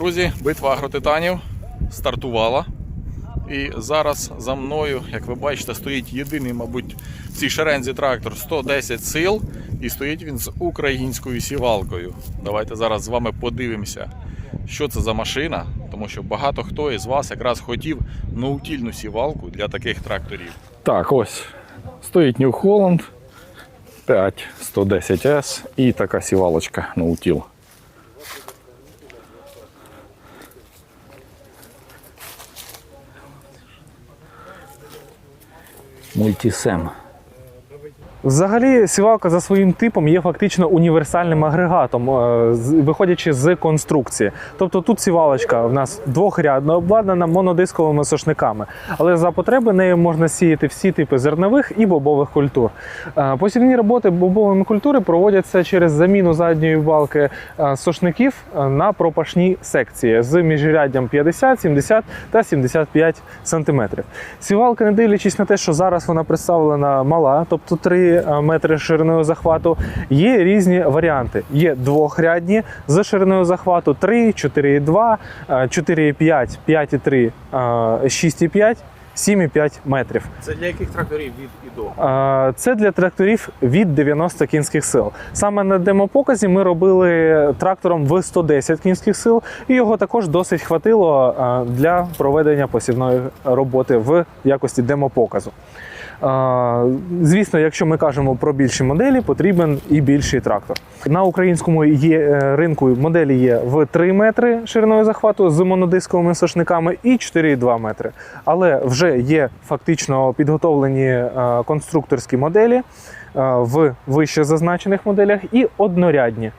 Друзі, битва агротитанів стартувала. І зараз за мною, як ви бачите, стоїть єдиний, мабуть, в цій шерензі трактор 110 сил. І стоїть він з українською сівалкою. Давайте зараз з вами подивимося, що це за машина, тому що багато хто із вас якраз хотів ноутільну сівалку для таких тракторів. Так, ось стоїть New Holland 5 110S і така сівалочка ноутіл. Мультисем. Взагалі, сівалка за своїм типом є фактично універсальним агрегатом, е, виходячи з конструкції. Тобто тут сівалочка в нас двохрядно обладнана монодисковими сошниками, але за потреби нею можна сіяти всі типи зернових і бобових культур. Е, Посівні роботи бобовими культури проводяться через заміну задньої балки е, сошників на пропашні секції з міжряддям 50, 70 та 75 см. Сівалка, не дивлячись на те, що зараз вона представлена мала, тобто 3 метри шириною захвату, є різні варіанти. Є двохрядні з шириною захвату 3, 4,2, е, 4,5, 5,3, е, 6,5, 7,5 метрів. Це для яких тракторів від і до? Е, Це для тракторів від 90 кінських сил. Саме на демопоказі ми робили трактором в 110 кінських сил, і його також досить хватило е, для проведення посівної роботи в якості демопоказу. Звісно, якщо ми кажемо про більші моделі, потрібен і більший трактор. На українському є е, ринку моделі є в 3 метри шириною захвату з монодисковими сошниками і 4,2 метри. Але вже є фактично підготовлені е, конструкторські моделі е, в вище зазначених моделях і однорядні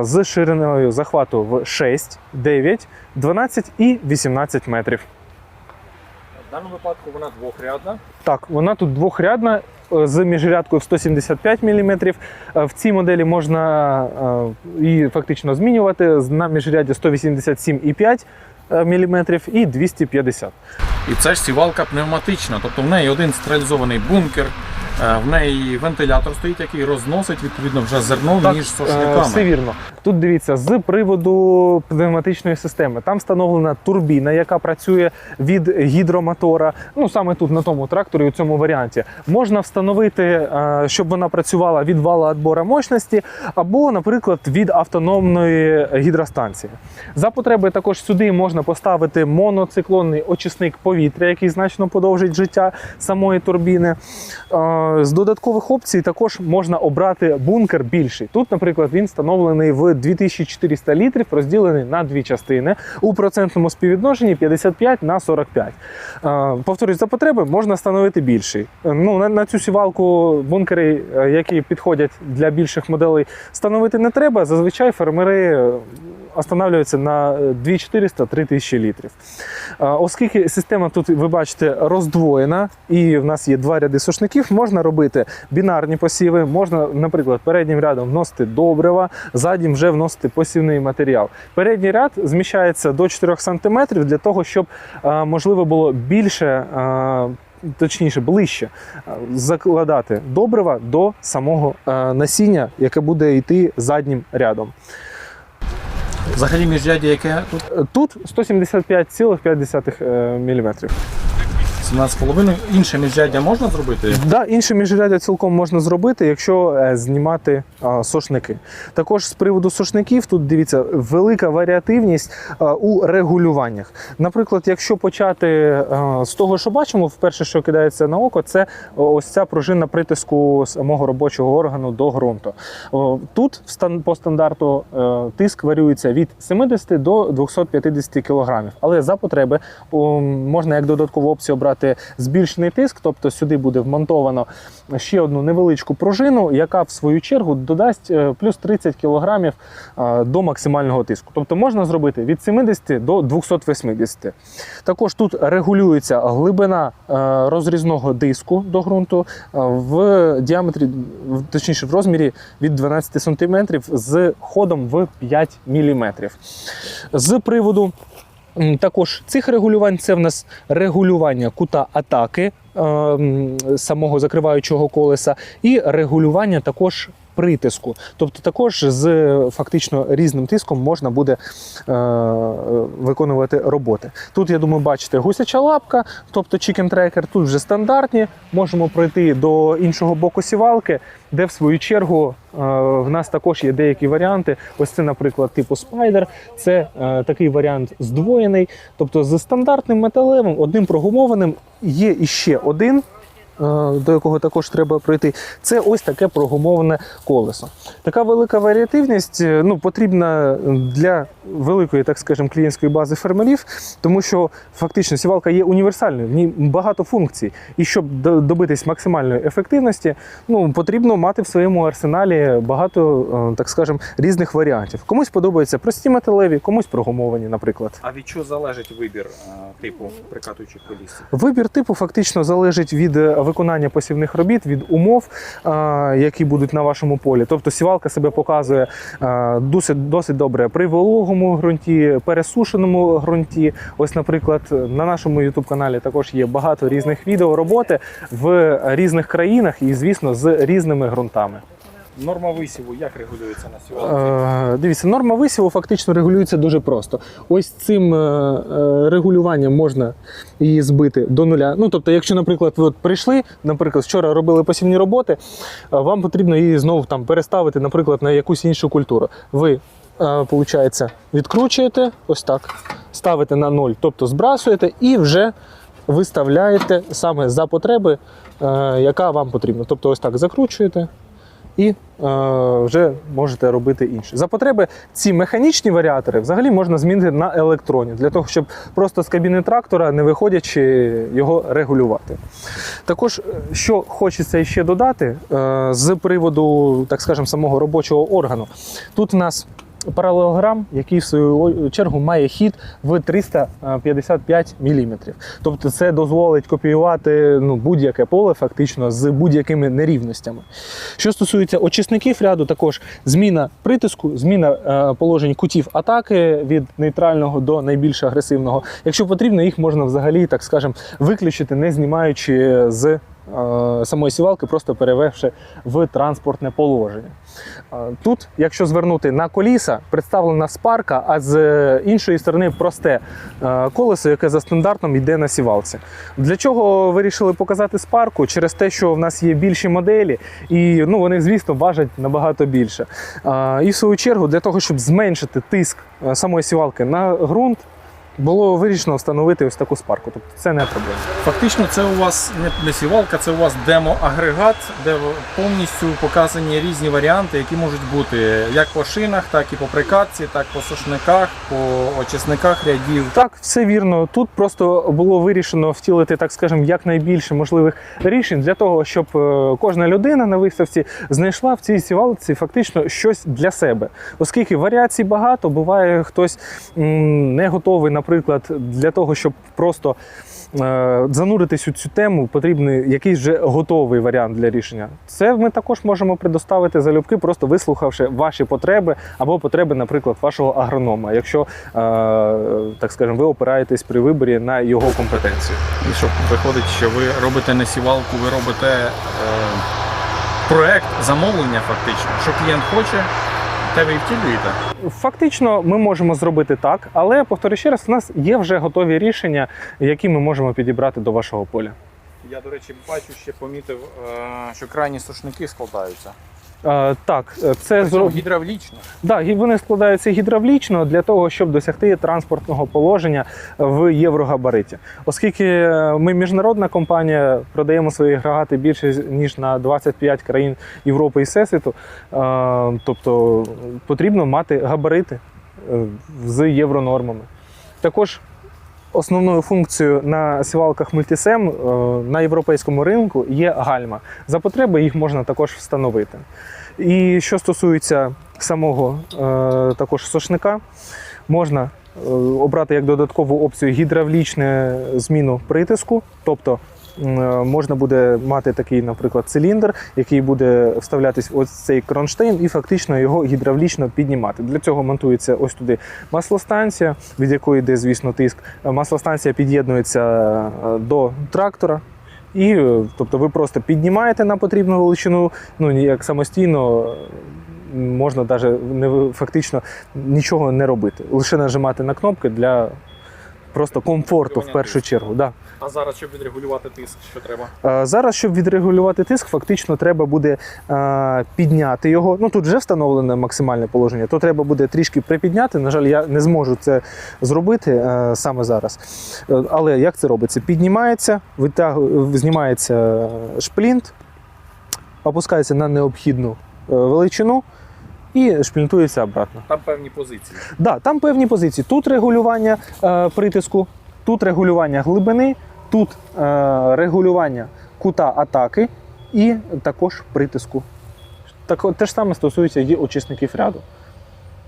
з шириною захвату в 6, 9, 12 і 18 метрів. Даному випадку вона двохрядна. Так, вона тут двохрядна е, з міжрядкою в 175 мм. В цій моделі можна е, її фактично змінювати на міжряді 187,5 мм і 250 І це ж сівалка пневматична, тобто в неї один стерилізований бункер, е, в неї вентилятор стоїть, який розносить відповідно вже зерно Так, між е, сошниками. Все вірно. Тут дивіться, з приводу пневматичної системи. Там встановлена турбіна, яка працює від гідромотора. Ну саме тут на тому тракторі, у цьому варіанті. Можна встановити, е, щоб вона працювала від вала відбору мощності, або, наприклад, від автономної гідростанції. За потреби також сюди можна поставити моноциклонний очисник повітря, який значно подовжить життя самої турбіни. З додаткових опцій також можна обрати бункер більший. Тут, наприклад, він встановлений в 2400 літрів, розділений на дві частини у процентному співвідношенні 55 на 45. Е, Повторюсь, за потреби можна встановити більший. Е, Ну, на, на цю сівалку бункери, е, які підходять для більших моделей, встановити не треба. Зазвичай фермери останавливаються на 2400-3000 літрів. Е, Оскільки система тут, ви бачите, роздвоєна, і в нас є два ряди сушників, можна робити бінарні посіви, можна, наприклад, переднім рядом вносити добрива, заднім вже вносити посівний матеріал. Передній ряд зміщається до 4 см для того, щоб можливо було більше. Точніше, ближче закладати добрива до самого насіння, яке буде йти заднім рядом. Взагалі міжряддя яке тут Е, Тут 175,5 мм. 17,5. Інше міжряддя можна зробити? Да, інше міжряддя цілком можна зробити, якщо е, знімати а, сошники. Також з приводу сошників, тут дивіться, велика варіативність а, у регулюваннях. Наприклад, якщо почати а, з того, що бачимо, вперше, що кидається на око, це ось ця пружина притиску самого робочого органу до ґрунту. Тут по стандарту е, тиск варіюється від 70 до 250 кг. Але за потреби можна як додаткову опцію обрати збільшений тиск, тобто сюди буде вмонтовано ще одну невеличку пружину, яка в свою чергу додасть е, плюс 30 кг е, до максимального тиску. Тобто можна зробити від 70 до 280. Також тут регулюється глибина е, розрізного диску до ґрунту в діаметрі, точніше в розмірі від 12 см з ходом в 5 мм. З приводу також цих регулювань це в нас регулювання кута атаки е, самого закриваючого колеса і регулювання також притиску. Тобто також з фактично різним тиском можна буде е, виконувати роботи. Тут, я думаю, бачите, гусяча лапка, тобто chicken tracker, тут вже стандартні. Можемо пройти до іншого боку сівалки, де в свою чергу е, в нас також є деякі варіанти. Ось це, наприклад, типу Spider. Це е, такий варіант здвоєний, тобто з стандартним металевим, одним прогумованим. Є іще один. Е, До якого також треба пройти, це ось таке прогумоване колесо. Така велика варіативність е, ну, потрібна для великої, так скажемо, клієнтської бази фермерів, тому що фактично сівалка є універсальною, в ній багато функцій. І щоб до- добитись максимальної ефективності, ну, потрібно мати в своєму арсеналі багато, е, так скажемо, різних варіантів. Комусь подобаються прості металеві, комусь прогумовані, наприклад. А від чого залежить вибір типу прикатуючих коліс? Вибір типу фактично залежить від виконання посівних робіт, від умов, які будуть на вашому полі. Тобто сівалка себе показує досить, досить добре при вологому ґрунті, пересушеному ґрунті. Ось, наприклад, на нашому youtube каналі також є багато різних відео роботи в різних країнах і, звісно, з різними ґрунтами. Норма висіву як регулюється на сівалці? Е, Дивіться, норма висіву фактично регулюється дуже просто. Ось цим е, е, регулюванням можна її збити до нуля. Ну тобто, якщо, наприклад, ви от прийшли, наприклад, вчора робили посівні роботи, вам потрібно її знову там переставити, наприклад, на якусь іншу культуру. Ви, виходить, відкручуєте ось так, ставите на ноль, тобто збрасуєте і вже виставляєте саме за потреби, яка вам потрібна. Тобто, ось так закручуєте і е, вже можете робити інше. За потреби ці механічні варіатори взагалі можна змінити на електроні, для того, щоб просто з кабіни трактора, не виходячи, його регулювати. Також, е, що хочеться ще додати е, з приводу, так скажемо, самого робочого органу. Тут в нас паралелограм, який в свою чергу має хід в 355 мм. Тобто це дозволить копіювати ну, будь-яке поле фактично з будь-якими нерівностями. Що стосується очисників ряду, також зміна притиску, зміна е, положень кутів атаки від нейтрального до найбільш агресивного. Якщо потрібно, їх можна взагалі, так скажемо, виключити, не знімаючи з самої сівалки, просто перевевши в транспортне положення. Е, Тут, якщо звернути на коліса, представлена спарка, а з іншої сторони просте е, колесо, яке за стандартом йде на сівалці. Для чого вирішили показати спарку? Через те, що в нас є більші моделі, і ну, вони, звісно, важать набагато більше. Е, І в свою чергу, для того, щоб зменшити тиск е, самої сівалки на ґрунт, було вирішено встановити ось таку спарку. Тобто це не проблема. Фактично, це у вас не- сівалка, це у вас демо-агрегат, де повністю показані різні варіанти, які можуть бути як по шинах, так і по прикатці, так по сушниках, по очисниках рядів. Так, все вірно. Тут просто було вирішено втілити, так скажемо, якнайбільше можливих рішень для того, щоб е, кожна людина на виставці знайшла в цій сівалці фактично щось для себе. Оскільки варіацій багато, буває хтось не готовий, наприклад, для того, щоб просто е, зануритись у цю тему, потрібний якийсь вже готовий варіант для рішення. Це ми також можемо предоставити залюбки, просто вислухавши ваші потреби або потреби, наприклад, вашого агронома, якщо е, так скажемо, ви опираєтесь при виборі на його компетенцію. І щоб виходить, що ви робите не сівалку, ви робите е, проект замовлення, фактично. Що клієнт хоче, те і втілюєте. Фактично, ми можемо зробити так, але повторю ще раз, у нас є вже готові рішення, які ми можемо підібрати до вашого поля. Я, до речі, бачу, ще помітив, е, що крайні сушники складаються. Так, е, це Причому зро... гідравлічно. Да, вони складаються гідравлічно для того, щоб досягти транспортного положення в єврогабариті. Оскільки е, ми міжнародна компанія, продаємо свої агрегати більше ніж на 25 країн Європи і Всесвіту, е, тобто потрібно мати габарити з євронормами. Також Основною функцією на сівалках мультисем е, на європейському ринку є гальма. За потреби їх можна також встановити. І що стосується самого е, також сошника, можна е, обрати як додаткову опцію гідравлічну зміну притиску, тобто можна буде мати такий, наприклад, циліндр, який буде вставлятись ось цей кронштейн і фактично його гідравлічно піднімати. Для цього монтується ось туди маслостанція, від якої йде, звісно, тиск. Е, Маслостанція під'єднується е, до трактора. І е, тобто ви просто піднімаєте на потрібну величину, ну ніяк самостійно е, можна навіть не фактично нічого не робити. Лише нажимати на кнопки для просто комфорту в першу чергу. Да. А зараз, щоб відрегулювати тиск, що треба? Е, Зараз, щоб відрегулювати тиск, фактично треба буде е, підняти його. Ну тут вже встановлене максимальне положення, то треба буде трішки припідняти. На жаль, я не зможу це зробити е, саме зараз. Але як це робиться? Піднімається, витягу, знімається шплінт, опускається на необхідну величину і шплінтується обратно. Там певні позиції. Да, там певні позиції. Тут регулювання е, притиску, тут регулювання глибини, тут е, регулювання кута атаки і також притиску. Так, те ж саме стосується і очисників ряду.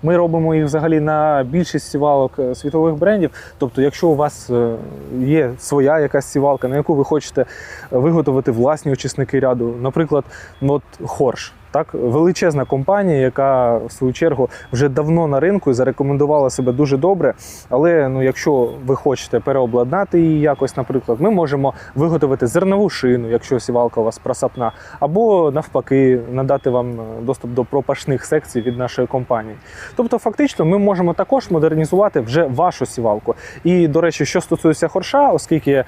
Ми робимо їх взагалі на більшість сівалок е, світових брендів. Тобто, якщо у вас е, є своя якась сівалка, на яку ви хочете виготовити власні очисники ряду, наприклад, от Хорш. Так, величезна компанія, яка в свою чергу вже давно на ринку і зарекомендувала себе дуже добре. Але ну, якщо ви хочете переобладнати її якось, наприклад, ми можемо виготовити зернову шину, якщо сівалка у вас просапна, або навпаки, надати вам е, доступ до пропашних секцій від нашої компанії. Тобто, фактично, ми можемо також модернізувати вже вашу сівалку. І, до речі, що стосується хорша, оскільки е,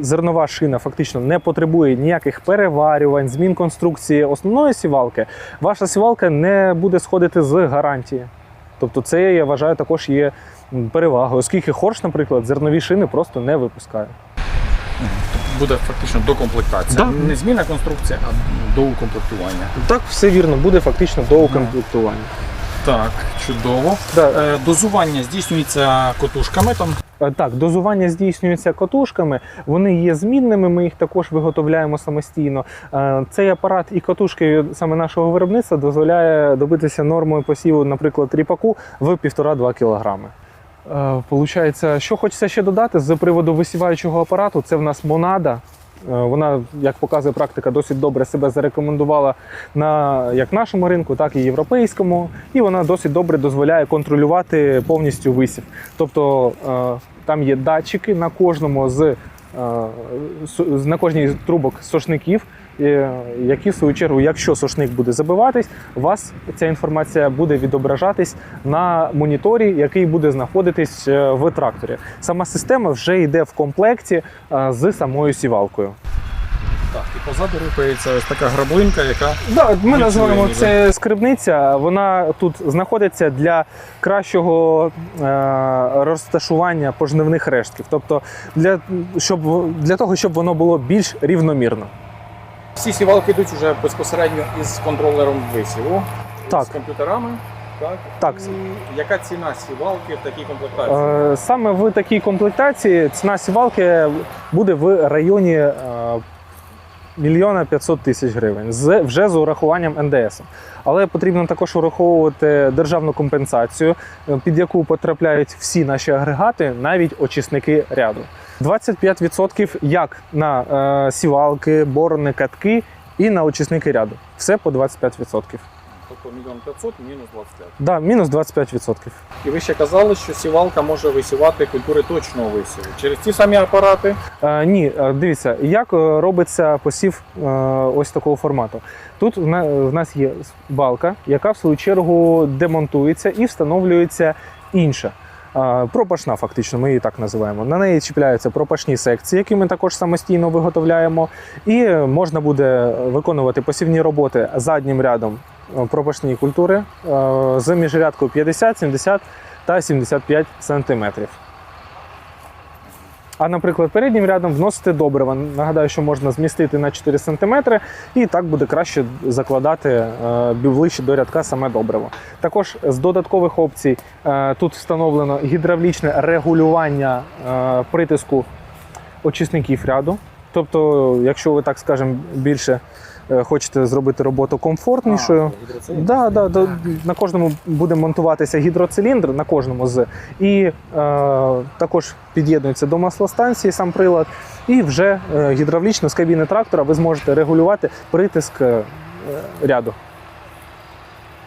зернова шина фактично не потребує ніяких переварювань, змін конструкції основної сівалки, ваша сівалка не буде сходити з гарантії. Тобто, це я вважаю також є перевагою, оскільки хорш, наприклад, зернові шини просто не випускає. Буде фактично докомплектація. Да. Не зміна конструкції, а доукомплектування. Так, все вірно, буде фактично до укомплектування. Так, чудово. Да. Е, Дозування здійснюється котушками. Там Так, дозування здійснюється катушками. Вони є змінними. Ми їх також виготовляємо самостійно. Е, Цей апарат і катушки саме нашого виробництва дозволяє добитися нормою посіву, наприклад, ріпаку в 1,5-2 кілограми. Е, Получається, що хочеться ще додати з приводу висіваючого апарату, це в нас монада. Е, Вона, як показує практика, досить добре себе зарекомендувала на як нашому ринку, так і європейському. І вона досить добре дозволяє контролювати повністю висів. Тобто е, там є датчики на кожному з, на кожній трубок сошників, е, які в свою чергу, якщо сошник буде забиватись, у вас ця інформація буде відображатись на моніторі, який буде знаходитись е, в тракторі. Сама система вже йде в комплекті е, з самою сівалкою. Так, і позаду рухається ось така граблинка, яка Да, ми називаємо ніби. це скрибниця. Вона тут знаходиться для кращого е, розташування пожнивних рештків. Тобто для, щоб, для того, щоб воно було більш рівномірно. всі сівалки йдуть вже безпосередньо із контролером висіву, Так. з комп'ютерами. Так. Так. І яка ціна сівалки в такій комплектації? Е, саме в такій комплектації ціна сівалки буде в районі е, мільйона 500 тисяч гривень з вже з урахуванням НДС. Але потрібно також ураховувати державну компенсацію, е, під яку потрапляють всі наші агрегати, навіть очисники ряду. 25% як на е, сівалки, борони, катки і на очисники ряду. Все по 25%. Тобто мільйон 500, мінус 25. Да, мінус 25%. І ви ще казали, що сівалка може висівати культури точного висіву. Через ті самі апарати. Е, ні, е, дивіться, як е, робиться посів е, ось такого формату. Тут в нас є балка, яка в свою чергу демонтується і встановлюється інша. Пропашна, фактично, ми її так називаємо. На неї чіпляються пропашні секції, які ми також самостійно виготовляємо. І можна буде виконувати посівні роботи заднім рядом е, пропашні культури з міжрядкою 50, 70 та 75 сантиметрів. А, наприклад, переднім рядом вносити добрива. Нагадаю, що можна змістити на 4 см, і так буде краще закладати е, ближче до рядка саме добриво. Також з додаткових опцій е, тут встановлено гідравлічне регулювання е, притиску очисників ряду. Тобто, якщо ви так скажемо, більше хочете зробити роботу комфортнішою. Да, да, да, на кожному буде монтуватися гідроциліндр, на кожному з. І е, також під'єднується до маслостанції сам прилад. І вже е, гідравлічно з кабіни трактора ви зможете регулювати притиск е, ряду.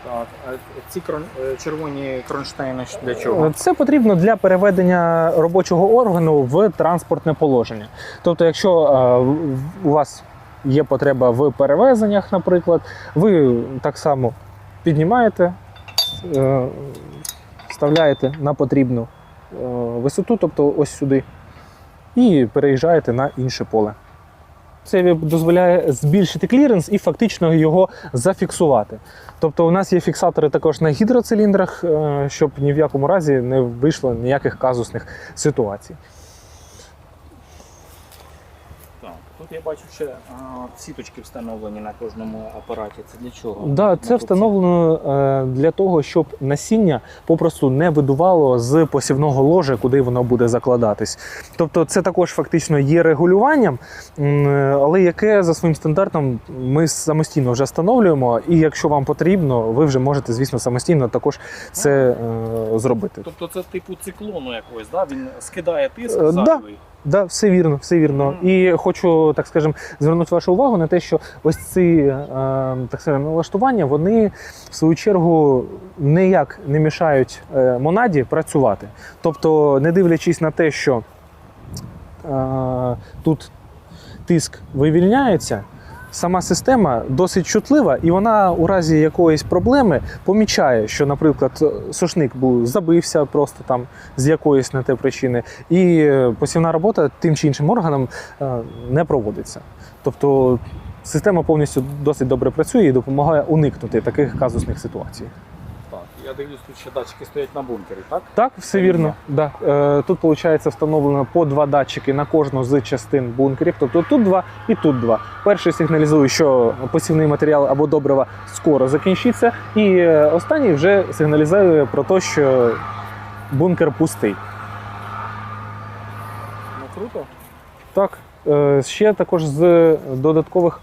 Так, а ці крон- е, червоні кронштейни для чого? Це потрібно для переведення робочого органу в транспортне положення. Тобто, якщо е, у вас є потреба в перевезеннях, наприклад, ви так само піднімаєте, е, вставляєте на потрібну е, висоту, тобто ось сюди, і переїжджаєте на інше поле. Це дозволяє збільшити кліренс і фактично його зафіксувати. Тобто у нас є фіксатори також на гідроциліндрах, е, щоб ні в якому разі не вийшло ніяких казусних ситуацій. Так, тут я бачу ще а, сіточки встановлені на кожному апараті. Це для чого? Да, це встановлено е, для того, щоб насіння попросту не видувало з посівного ложа, куди воно буде закладатись. Тобто, це також фактично є регулюванням, е, але яке за своїм стандартом ми самостійно вже встановлюємо. І якщо вам потрібно, ви вже можете, звісно, самостійно також це е, зробити. Тобто це типу циклону якогось, да? він скидає тиск Е, да. Да, все вірно, все вірно. Мгм. І хочу так скажем, звернути вашу увагу на те, що ось ці е, так скажем, налаштування, вони в свою чергу ніяк не мішають е, монаді працювати. Тобто, не дивлячись на те, що е, тут тиск вивільняється. Сама система досить чутлива, і вона у разі якоїсь проблеми помічає, що, наприклад, сушник був забився просто там з якоїсь на те причини, і е, посівна робота тим чи іншим органом е, не проводиться. Тобто система повністю досить добре працює і допомагає уникнути таких казусних ситуацій. Я дивлюсь, тут ще датчики стоять на бункері, так? Так, все вірно. Да. Е, тут, виходить, встановлено по два датчики на кожну з частин бункерів. Тобто тут два і тут два. Перший сигналізує, що посівний матеріал або добрива скоро закінчиться, і е, останній вже сигналізує про те, що бункер пустий. Ну круто. Так, е, ще також з додаткових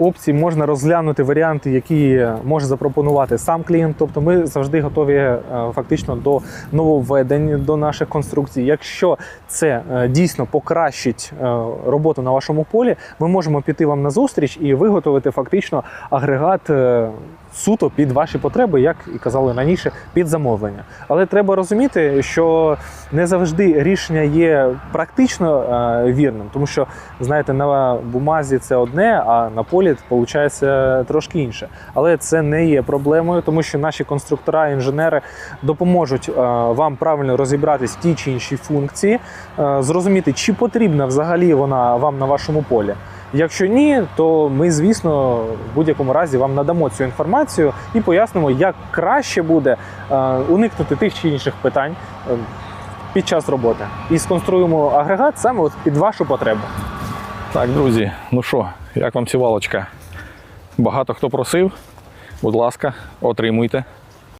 опцій можна розглянути варіанти, які може запропонувати сам клієнт. Тобто ми завжди готові е, фактично до нововведень до наших конструкцій. Якщо це е, дійсно покращить е, роботу на вашому полі, ми можемо піти вам на зустріч і виготовити фактично агрегат. Суто під ваші потреби, як і казали раніше, під замовлення. Але треба розуміти, що не завжди рішення є практично е, вірним, тому що знаєте, на бумазі це одне, а на полі виходить трошки інше. Але це не є проблемою, тому що наші конструктора, інженери допоможуть е, вам правильно розібратись в тій чи іншій функції, е, зрозуміти, чи потрібна взагалі вона вам на вашому полі. Якщо ні, то ми, звісно, в будь-якому разі вам надамо цю інформацію і пояснимо, як краще буде е, уникнути тих чи інших питань е, під час роботи. І сконструємо агрегат саме от під вашу потребу. Так, друзі, ну що, як вам сівалочка? Багато хто просив. Будь ласка, отримуйте.